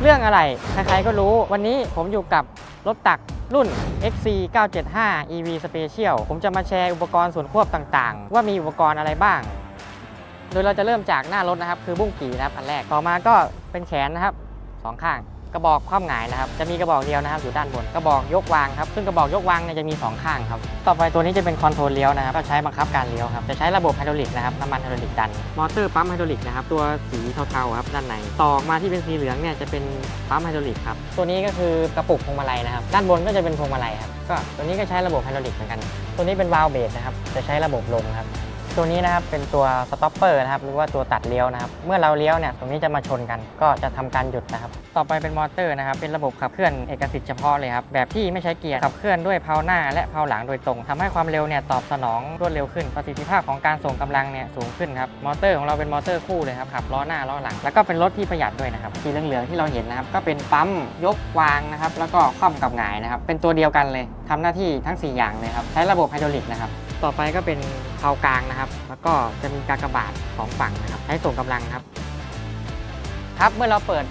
เรื่องอะไร ใครๆก็รู้ วันนี้ผมอยู่กับรถตักรุ่น XC 975 EV Special ผมจะมาแชร์อุปกรณ์ส่วนควบต่างๆ ว่ามีอุปกรณ์อะไรบ้าง โดยเราจะเริ่มจากหน้ารถนะครับ คือบุ้งกี่นะครับ อันแรก ต่อมาก็เป็นแขนนะครับสองข้าง กระบอกคว่ำหงายนะครับ จะมีกระบอกเดียวนะครับอยู่ด้านบน กระบอกยกวางครับ ซึ่งกระบอกยกวางเนี่ยจะมีสองข้างครับ ต่อไปตัวนี้จะเป็นคอนโทรลเลี้ยวนะครับ ก็ใช้บังคับการเลี้ยวครับ จะใช้ระบบไฮดรอลิกนะครับ น้ำมันไฮดรอลิกดัน มอเตอร์ปั๊มไฮดรอลิกนะครับ ตัวสีเทาๆครับด้านใน ต่อออกมาที่เป็นสีเหลืองเนี่ยจะเป็นปั๊มไฮดรอลิกครับ ตัวนี้ก็คือกระปุกพวงมาลัยนะครับ ด้านบนก็จะเป็นพวงมาลัยครับ ก็ตัวนี้ก็ใช้ระบบไฮดรอลิกเหมือนกัน ตัวนี้เป็นวาล์วเบรกนะครับ จะใช้ระบบลมครับ ตัวนี้นะครับเป็นตัวสต็อปเปอร์นะครับหรือว่าตัวตัดเลี้ยวนะครับ เมื่อเราเลี้ยวเนี่ยตรงนี้จะมาชนกันก็จะทำการหยุดนะครับ ต่อไปเป็นมอเตอร์นะครับเป็นระบบขับเคลื่อนเอกสิทธิ์เฉพาะเลยครับแบบที่ไม่ใช้เกียร์ขับเคลื่อนด้วยเพลาหน้า และเพลาหลังโดยตรงทำให้ความเร็วเนี่ยตอบสนองรวดเร็วขึ้นประสิทธิภาพของการส่งกำลังเนี่ยสูงขึ้นครับมอเตอร์ของเราเป็นมอเตอร์คู่เลยครับขับล้อหน้าล้อหลัง แล้วก็เป็นรถที่ประหยัดด้วยนะครับสีเหลืองๆที่เราเห็นนะครับก็เป็นปั๊มยกวางนะครับแล้วก็คว่ำกับหงายนะครับเป็นตัวเดียวกันเลยทำหน้าที่ทั้ง 4 อย่างเลยครับใช้ระบบไฮดรอลิกนะครับ ต่อไปก็เป็นเพากลางนะครับ แล้วก็จะมีกากระบาทสองฝั่งนะครับใช้ส่งกำลังครับ ครับเมื่อเราเปิด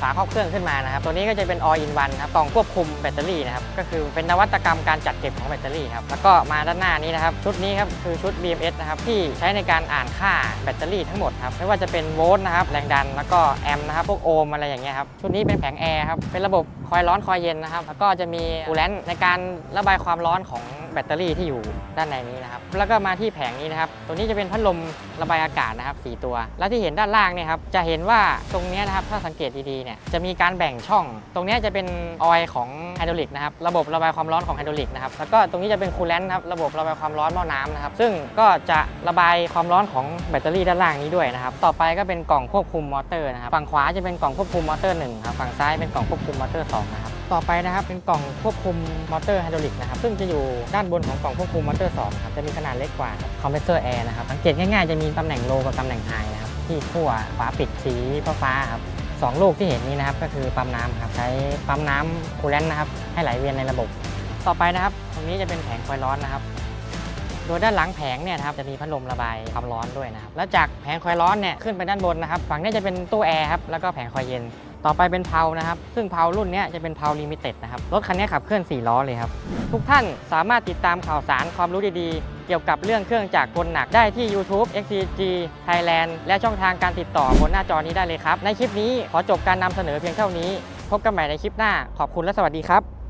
ฝาครอบเครื่องขึ้นมานะครับ ตัวนี้ก็จะเป็น all in one ครับกล่องควบคุมแบตเตอรี่นะครับ ก็คือเป็นนวัตกรรมการจัดเก็บของแบตเตอรี่ครับ แล้วก็มาด้านหน้านี้นะครับ ชุดนี้ครับคือชุด BMS นะครับ ที่ใช้ในการอ่านค่าแบตเตอรี่ทั้งหมดครับ ไม่ว่าจะเป็นโวลต์นะครับ แรงดัน แล้วก็แอมป์นะครับ พวกโอห์มอะไรอย่างเงี้ยครับ ชุดนี้เป็นแผงแอร์ครับ เป็นระบบ คอยร้อนคอยเย็นนะครับแล้วก็จะมีคูลเลนต์ในการระบายความร้อนของแบตเตอรี่ที่อยู่ด้านในนี้นะครับแล้วก็มาที่แผงนี้นะครับตัวนี้จะเป็นพัดลมระบายอากาศนะครับ4ตัว แล้วที่เห็นด้านล่างเนี่ยครับจะเห็นว่าตรงนี้นะครับถ้าสังเกตดีๆเนี่ยจะมีการแบ่งช่อง ตรงนี้จะเป็นออยล์ของไฮดรอลิกนะครับระบบระบายความร้อนของไฮดรอลิกนะครับแล้วก็ตรงนี้จะเป็นคูลเลนต์ครับระบบระบายความร้อนหม้อน้ำนะครับซึ่งก็จะระบายความร้อนของแบตเตอรี่ด้านล่างนี้ด้วยนะครับต่อไปก็เป็นกล่องควบคุมมอเตอร์นะครับฝั่งขวาจะเป็นกล่องควบคุมมอเตอร์หนึ่งครับฝั่งซ้ายเป็นกล่องควบคุมมอเตอร์สองนะครับ ต่อไปนะครับเป็นกล่องควบคุมมอเตอร์ไฮดรอลิกนะครับ ซึ่งจะอยู่ด้านบนของกล่องควบคุมมอเตอร์2ครับ จะมีขนาดเล็กกว่าคอมเพรสเซอร์แอร์นะครับ สังเกตง่ายๆ จะมีตำแหน่งโลกับตำแหน่งไฮนะครับ ที่ขั้วฝาปิดสีฟ้าครับสองลูกที่เห็นนี้นะครับก็คือปั๊มน้ำครับใช้ปั๊มน้ำคูลเลนต์นะครับให้ไหลเวียนในระบบ ต่อไปนะครับตรงนี้จะเป็นแผงคอยร้อนนะครับโดยด้านหลังแผงเนี่ยครับจะมีพัดลมระบายความร้อนด้วยนะครับแล้วจากแผงคอยร้อนเนี่ยขึ้นไปด้านบนนะครับฝั่งนี้จะเป็นตู้แอร์ครับแล้วก็แผงคอยเย็น ต่อไปเป็นเพลานะครับ ซึ่งเพลารุ่นนี้จะเป็นเพลาลิมิเต็ดนะครับ รถคันนี้ขับเคลื่อน 4 ล้อเลยครับ ทุกท่านสามารถติดตามข่าวสารความรู้ดีๆ เกี่ยวกับเรื่องเครื่องจักรกลหนักได้ที่ YouTube XCG Thailand และช่องทางการติดต่อบนหน้าจอนี้ได้เลยครับ ในคลิปนี้ขอจบการนำเสนอเพียงเท่านี้ พบกันใหม่ในคลิปหน้า ขอบคุณและสวัสดีครับ